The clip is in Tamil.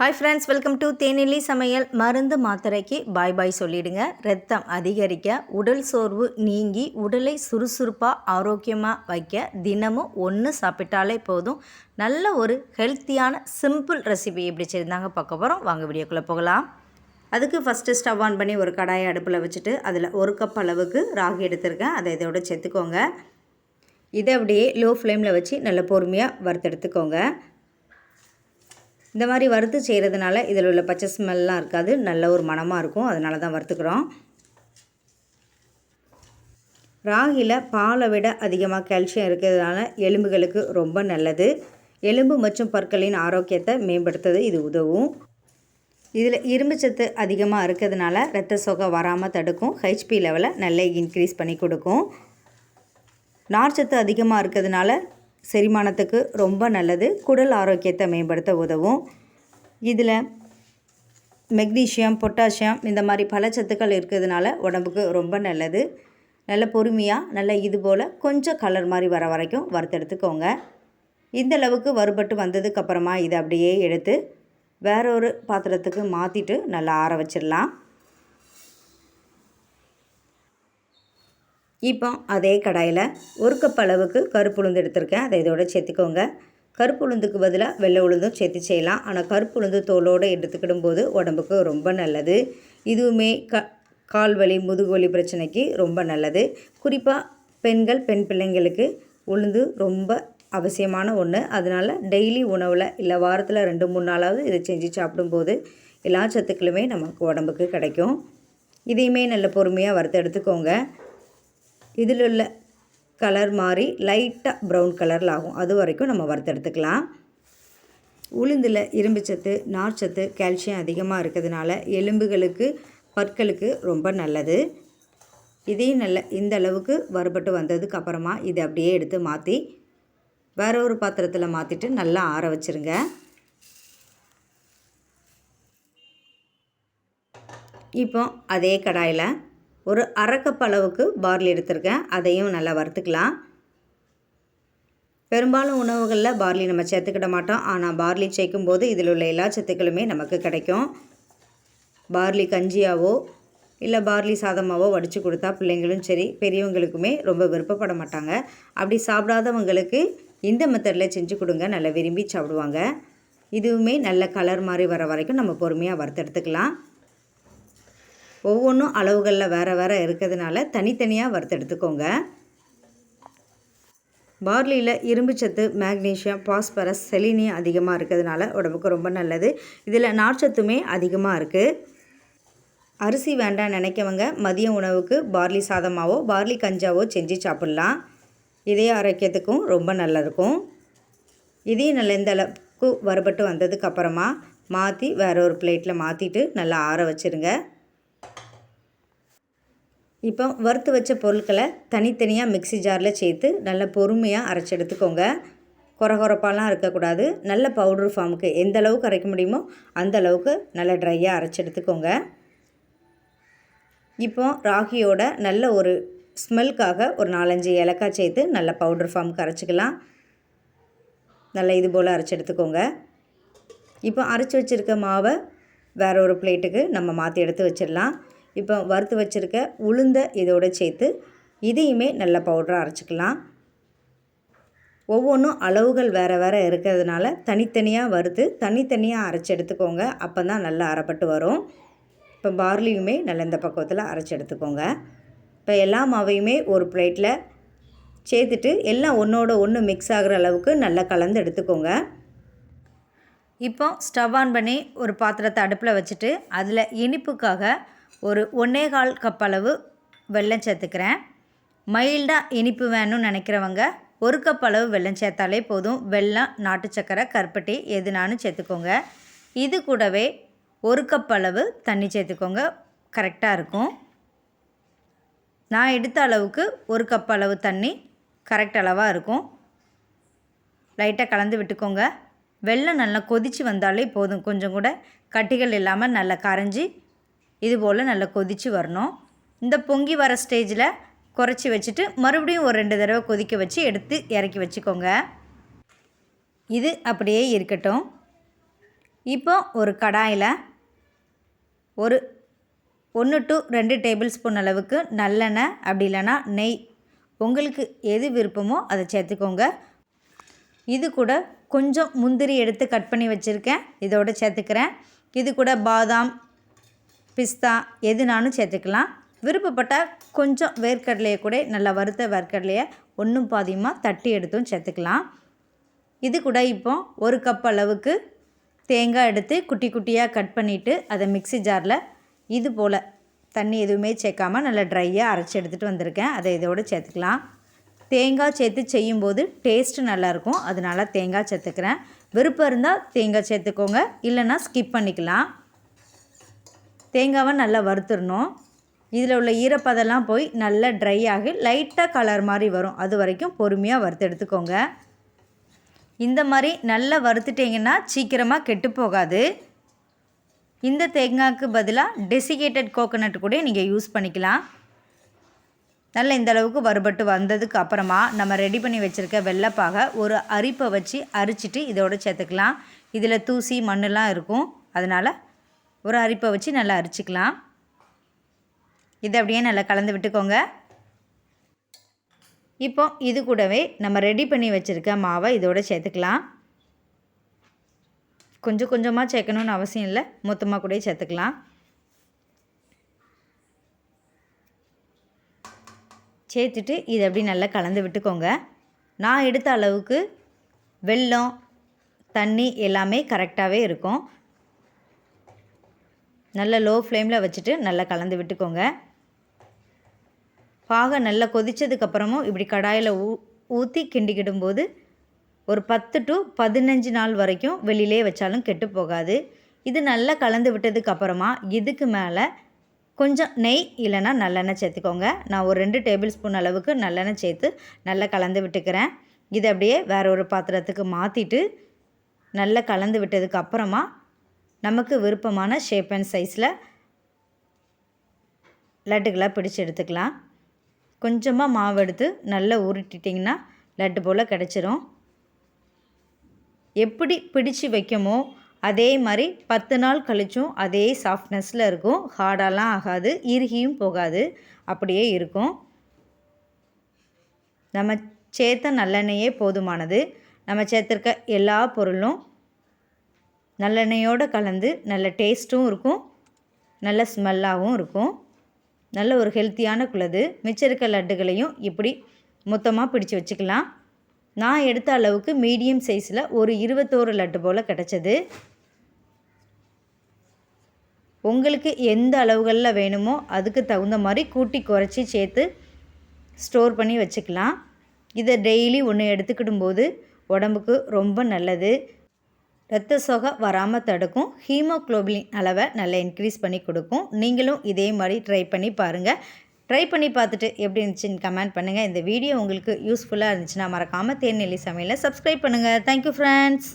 ஹாய் ஃப்ரெண்ட்ஸ் வெல்கம் டு தேனிலி சமையல். மருந்து மாத்திரைக்கு பாய் பாய் சொல்லிடுங்க. ரத்தம் அதிகரிக்க உடல் சோர்வு நீங்கி உடலை சுறுசுறுப்பாக ஆரோக்கியமாக வைக்க தினமும் ஒன்று சாப்பிட்டாலே போதும். நல்ல ஒரு ஹெல்த்தியான சிம்பிள் ரெசிபி எப்படி செய்தாங்க பார்க்க போகிறோம் வாங்க வீடியோக்குள்ளே போகலாம். அதுக்கு ஃபஸ்ட்டு ஸ்டவ் ஆன் பண்ணி ஒரு கடாயை அடுப்பில் வச்சுட்டு அதில் ஒரு கப் அளவுக்கு ராகி எடுத்திருக்கேன். அதை இதோட சேர்த்துக்கோங்க. இதை அப்படியே லோ ஃப்ளேமில் வச்சு நல்ல பொறுமையாக வறுத்தெடுத்துக்கோங்க. இந்த மாதிரி வறுத்து செய்கிறதுனால இதில் உள்ள பச்சை ஸ்மெல்லாம் இருக்காது. நல்ல ஒரு மணமாக இருக்கும். அதனால தான் வறுத்துக்கிறோம். ராகியில் பாலை விட அதிகமாக கால்சியம் இருக்கிறதுனால எலும்புகளுக்கு ரொம்ப நல்லது. எலும்பு மற்றும் பற்களின் ஆரோக்கியத்தை மேம்படுத்துறது இது உதவும். இதில் இரும்பு சத்து அதிகமாக இருக்கிறதுனால ரத்த சோகை வராமல் தடுக்கும். ஹெச்பி லெவலை நல்ல இன்க்ரீஸ் பண்ணி கொடுக்கும். நார்ச்சத்து அதிகமாக இருக்கிறதுனால செரிமானத்துக்கு ரொம்ப நல்லது. குடல் ஆரோக்கியத்தை மேம்படுத்த உதவும். இதில் மெக்னீஷியம் பொட்டாசியம் இந்த மாதிரி பல சத்துக்கள் இருக்கிறதுனால உடம்புக்கு ரொம்ப நல்லது. நல்ல பொறுமையாக நல்ல இது போல் கொஞ்சம் கலர் மாதிரி வர வரைக்கும் வறுத்தெடுத்துக்கோங்க. இந்த அளவுக்கு வறுபட்டு வந்ததுக்கப்புறமா இதை அப்படியே எடுத்து வேறொரு பாத்திரத்துக்கு மாற்றிட்டு நல்லா ஆற வச்சிடலாம். இப்போ அதே கடாயில் ஒரு கப் அளவுக்கு கருப்பு உளுந்து எடுத்திருக்கேன். அதை இதோட சேர்த்துக்கோங்க. கருப்பு உளுந்துக்கு பதிலாக வெள்ளை உளுந்தும் சேர்த்து செய்யலாம். ஆனால் கருப்பு உளுந்து தோலோடு எடுத்துக்கிடும் போது உடம்புக்கு ரொம்ப நல்லது. இதுவுமே க கால் வலி முதுகு வலி பிரச்சனைக்கு ரொம்ப நல்லது. குறிப்பாக பெண்கள் பெண் பிள்ளைங்களுக்கு உளுந்து ரொம்ப அவசியமான ஒன்று அதனால் டெய்லி உணவில் இல்லை வாரத்தில் ரெண்டு மூணு நாளாவது இதை செஞ்சு சாப்பிடும்போது எல்லா சத்துக்களுமே நமக்கு உடம்புக்கு கிடைக்கும். இதையுமே நல்ல பொறுமையாக வறுத்து எடுத்துக்கோங்க. இதில் உள்ள கலர் மாதிரி லைட்டாக ப்ரௌன் கலரில் ஆகும். அது வரைக்கும் நம்ம வறுத்தெடுத்துக்கலாம் உளுந்தில் இரும்புச்சத்து நார்ச்சத்து கால்சியம் அதிகமாக இருக்கிறதுனால எலும்புகளுக்கு பற்களுக்கு ரொம்ப நல்லது. இதையும் நல்ல இந்த அளவுக்கு வறுபட்டு வந்ததுக்கு அப்புறமா இதை அப்படியே எடுத்து மாற்றி வேற ஒரு பாத்திரத்தில் மாற்றிட்டு நல்லா ஆற வச்சுருங்க. இப்போ அதே கடாயில் ஒரு அரைக்கப் அளவுக்கு பார்லி எடுத்திருக்கேன். அதையும் நல்லா வறுத்துக்கலாம். பெரும்பாலும் உணவுகளில் பார்லி நம்ம சேர்த்துக்கிட மாட்டோம். ஆனால் பார்லி சேர்க்கும் போது இதில் உள்ள எல்லா சத்துக்களுமே நமக்கு கிடைக்கும். பார்லி கஞ்சியாவோ இல்லை பார்லி சாதமாவோ வடித்து கொடுத்தா பிள்ளைங்களும் சரி பெரியவங்களுக்குமே ரொம்ப விருப்பப்பட மாட்டாங்க. அப்படி சாப்பிடாதவங்களுக்கு இந்த மெத்தடில் செஞ்சு கொடுங்க. நல்லா விரும்பி சாப்பிடுவாங்க. இதுவுமே நல்ல கலர் மாதிரி வர வரைக்கும் நம்ம பொறுமையாக வறுத்தெடுத்துக்கலாம் ஒவ்வொன்றும் அளவுகளில் வேறு வேறு இருக்கிறதுனால தனித்தனியாக வறுத்தெடுத்துக்கோங்க பார்லியில் இரும்புச்சத்து மேக்னீஷியம் பாஸ்பரஸ் செலினியம் அதிகமாக இருக்கிறதுனால உடம்புக்கு ரொம்ப நல்லது. இதில் நார்ச்சத்துமே அதிகமாக இருக்குது அரிசி வேண்டாம் நினைக்கவங்க மதிய உணவுக்கு பார்லி சாதமாவோ பார்லி கஞ்சாவோ செஞ்சு சாப்பிட்லாம். இதய ஆரோக்கியத்துக்கும் ரொம்ப நல்லாயிருக்கும் இதையும் நல்ல இந்த அளவுக்கு வறுபட்டு வந்ததுக்கப்புறமா மாற்றி வேற ஒரு பிளேட்டில் மாற்றிட்டு நல்லா ஆற வச்சுருங்க. இப்போ வறுத்து வச்ச பொருட்களை தனித்தனியாக மிக்சி ஜாரில் சேர்த்து நல்ல பொறுமையாக அரைச்சி எடுத்துக்கோங்க. குறகுறப்பாலாம் இருக்கக்கூடாது. நல்ல பவுடர் ஃபார்முக்கு எந்த அளவுக்கு அரைக்க முடியுமோ அந்த அளவுக்கு நல்ல ட்ரையாக அரைச்சி எடுத்துக்கோங்க. இப்போ ராகியோட நல்ல ஒரு ஸ்மெல்க்காக ஒரு நாலஞ்சு ஏலக்காய் சேர்த்து நல்ல பவுடர் ஃபார்முக்கு அரைச்சிக்கலாம். நல்லா இது போல் அரைச்சி எடுத்துக்கோங்க. இப்போ அரைச்சி வச்சுருக்க மாவை வேற ஒரு பிளேட்டுக்கு நம்ம மாற்றி எடுத்து வச்சிடலாம். இப்போ வறுத்து வச்சுருக்க உளுந்த இதோடு சேர்த்து இதையுமே நல்ல பவுடராக அரைச்சிக்கலாம். ஒவ்வொன்றும் அளவுகள் வேறு வேறு இருக்கிறதுனால தனித்தனியாக வறுத்து தனித்தனியாக அரைச்சி எடுத்துக்கோங்க. அப்போ தான் நல்லா அரைப்பட்டு வரும். இப்போ பார்லியுமே நல்ல இந்த பக்குவத்தில் அரைச்சி எடுத்துக்கோங்க. இப்போ எல்லா மாவையுமே ஒரு பிளேட்டில் சேர்த்துட்டு எல்லாம் ஒன்றோட ஒன்று மிக்ஸ் ஆகிற அளவுக்கு நல்லா கலந்து எடுத்துக்கோங்க. இப்போ ஸ்டவ் ஆன் பண்ணி ஒரு பாத்திரத்தை அடுப்பில் வச்சுட்டு அதில் இனிப்புக்காக ஒரு ஒன்றே கால் கப் அளவு வெள்ளம் சேர்த்துக்கிறேன். மைல்டாக இனிப்பு வேணும்னு நினைக்கிறவங்க ஒரு கப் அளவு வெள்ளம் சேர்த்தாலே போதும். வெள்ளம் நாட்டு சக்கரை கருப்பட்டி எதுனாலும் சேர்த்துக்கோங்க. இது கூடவே ஒரு கப் அளவு தண்ணி சேர்த்துக்கோங்க. கரெக்டாக இருக்கும். நான் எடுத்த அளவுக்கு ஒரு கப் அளவு தண்ணி கரெக்ட் அளவாக இருக்கும். லைட்டாக கலந்து விட்டுக்கோங்க. வெள்ளம் நல்லா கொதித்து வந்தாலே போதும். கொஞ்சம் கூட கட்டிகள் இல்லாமல் நல்லா கரைஞ்சி இது போல் நல்லா கொதித்து வரணும். இந்த பொங்கி வர ஸ்டேஜில் குறைச்சி வச்சுட்டு மறுபடியும் ஒரு ரெண்டு தடவை கொதிக்க வச்சு எடுத்து இறக்கி வச்சுக்கோங்க. இது அப்படியே இருக்கட்டும். இப்போ ஒரு கடாயில் ஒரு ஒன்று டு ரெண்டு டேபிள் ஸ்பூன் அளவுக்கு நல்லெண்ணெய் அப்படி இல்லைன்னா நெய். உங்களுக்கு எது விருப்பமோ அதை சேர்த்துக்கோங்க. இது கூட கொஞ்சம் முந்திரி எடுத்து கட் பண்ணி வச்சுருக்கேன். இதோடு சேர்த்துக்கிறேன். இது கூட பாதாம் பிஸ்தா எதுனாலும் சேர்த்துக்கலாம். விருப்பப்பட்டால் கொஞ்சம் வேர்க்கடலையை கூட நல்லா வறுத்த வேர்க்கடலையை ஒன்றும் பாதியமாக தட்டி எடுத்தும் சேர்த்துக்கலாம். இது கூட இப்போ ஒரு கப் அளவுக்கு தேங்காய் எடுத்து குட்டி குட்டியாக கட் பண்ணிவிட்டு அதை மிக்சி ஜாரில் இது போல் தண்ணி எதுவுமே சேர்க்காமல் நல்லா ட்ரையாக அரைச்சி எடுத்துகிட்டு வந்திருக்கேன். அதை இதோடு சேர்த்துக்கலாம். தேங்காய் சேர்த்து செய்யும்போது டேஸ்ட்டு நல்லாயிருக்கும் அதனால் தேங்காய் சேர்த்துக்கிறேன். விருப்பம் இருந்தால் தேங்காய் சேர்த்துக்கோங்க. இல்லைன்னா ஸ்கிப் பண்ணிக்கலாம். தேங்காவை நல்லா வறுத்துடணும். இதில் உள்ள ஈரப்பதெல்லாம் போய் நல்லா ட்ரை ஆகி லைட்டாக கலர் மாதிரி வரும். அது வரைக்கும் பொறுமையாக வறுத்து எடுத்துக்கோங்க. இந்த மாதிரி நல்லா வறுத்துட்டிங்கன்னா சீக்கிரமாக கெட்டு போகாது. இந்த தேங்காய்க்கு பதிலாக டெசிகேட்டட் கோகோனட் கூட நீங்கள் யூஸ் பண்ணிக்கலாம். நல்ல இந்த அளவுக்கு வறுபட்டு வந்ததுக்கு அப்புறமா நம்ம ரெடி பண்ணி வச்சுருக்க வெள்ளைப்பாக ஒரு அரிப்பை வச்சு அரிச்சிட்டு இதோடு சேர்த்துக்கலாம். இதில் தூசி மண்ணெலாம் இருக்கும். அதனால் ஒரு அரிப்பை வச்சு நல்லா அரிச்சிக்கலாம். இதை அப்படியே நல்லா கலந்து விட்டுக்கோங்க. இப்போ இது கூடவே நம்ம ரெடி பண்ணி வச்சுருக்க மாவை இதோடு சேர்த்துக்கலாம். கொஞ்சம் கொஞ்சமாக சேர்க்கணுன்னு அவசியம் இல்லை. மொத்தமாக கூட சேர்த்துக்கலாம். சேர்த்துட்டு இதை அப்படி நல்லா கலந்து விட்டுக்கோங்க. நான் எடுத்த அளவுக்கு வெல்லம் தண்ணி எல்லாமே கரெக்டாகவே இருக்கும். நல்ல லோ ஃப்ளேமில் வச்சுட்டு நல்லா கலந்து விட்டுக்கோங்க. பாகம் நல்லா கொதித்ததுக்கப்புறமும் இப்படி கடாயில் ஊ ஊற்றி கிண்டிக்கிடும்போது ஒரு பத்து டு பதினஞ்சு நாள் வரைக்கும் வெளியிலே வச்சாலும் கெட்டு போகாது. இது நல்லா கலந்து விட்டதுக்கப்புறமா இதுக்கு மேலே கொஞ்சம் நெய் இல்லைன்னா நல்லெண்ணெய் சேர்த்துக்கோங்க. நான் ஒரு ரெண்டு டேபிள் ஸ்பூன் அளவுக்கு நல்லெண்ணெய் சேர்த்து நல்லா கலந்து விட்டுக்கிறேன். இதை அப்படியே வேற ஒரு பாத்திரத்துக்கு மாற்றிட்டு நல்லா கலந்து விட்டதுக்கு அப்புறமா நமக்கு விருப்பமான ஷேப் அண்ட் சைஸில் லட்டுகளாக பிடிச்சி எடுத்துக்கலாம். கொஞ்சமாக மாவு எடுத்து நல்லா உருட்டிட்டிங்கன்னா லட்டு போல் கிடச்சிரும். எப்படி பிடிச்சு வைக்கமோ அதே மாதிரி பத்து நாள் கழிச்சும் அதே சாஃப்ட்னஸில் இருக்கும். ஹார்டாலாம் ஆகாது இறுகியும் போகாது. அப்படியே இருக்கும். நம்ம சேர்த்த நல்லெண்ணெயே போதுமானது. நம்ம சேர்த்துருக்க எல்லா பொருளும் நல்லெண்ணெயோடு கலந்து நல்ல டேஸ்ட்டும் இருக்கும். நல்ல ஸ்மெல்லாகவும் இருக்கும். நல்ல ஒரு ஹெல்த்தியான குளது மிச்சம் இருக்க லட்டுகளையும் இப்படி மொத்தமாக பிடிச்சி வச்சுக்கலாம். நான் எடுத்த அளவுக்கு மீடியம் சைஸில் ஒரு இருபத்தோரு லட்டு போல் கிடச்சது. உங்களுக்கு எந்த அளவுகளில் வேணுமோ அதுக்கு தகுந்த மாதிரி கூட்டி குறைச்சி சேர்த்து ஸ்டோர் பண்ணி வச்சுக்கலாம். இதை டெய்லி ஒன்று எடுத்துக்கிடும்போது உடம்புக்கு ரொம்ப நல்லது. ரத்த சோகை வராமல் தடுக்கும். ஹீமோக்ளோபின் அளவை நல்லா இன்க்ரீஸ் பண்ணி கொடுக்கும். நீங்களும் இதே மாதிரி ட்ரை பண்ணி பாருங்கள் ட்ரை பண்ணி பார்த்துட்டு எப்படி இருந்துச்சுன்னு கமெண்ட் பண்ணுங்கள் இந்த வீடியோ உங்களுக்கு யூஸ்ஃபுல்லாக இருந்துச்சுன்னா மறக்காமல் தேர்நெல்லி சமையலை சப்ஸ்கிரைப் பண்ணுங்கள் தேங்க்யூ ஃப்ரெண்ட்ஸ்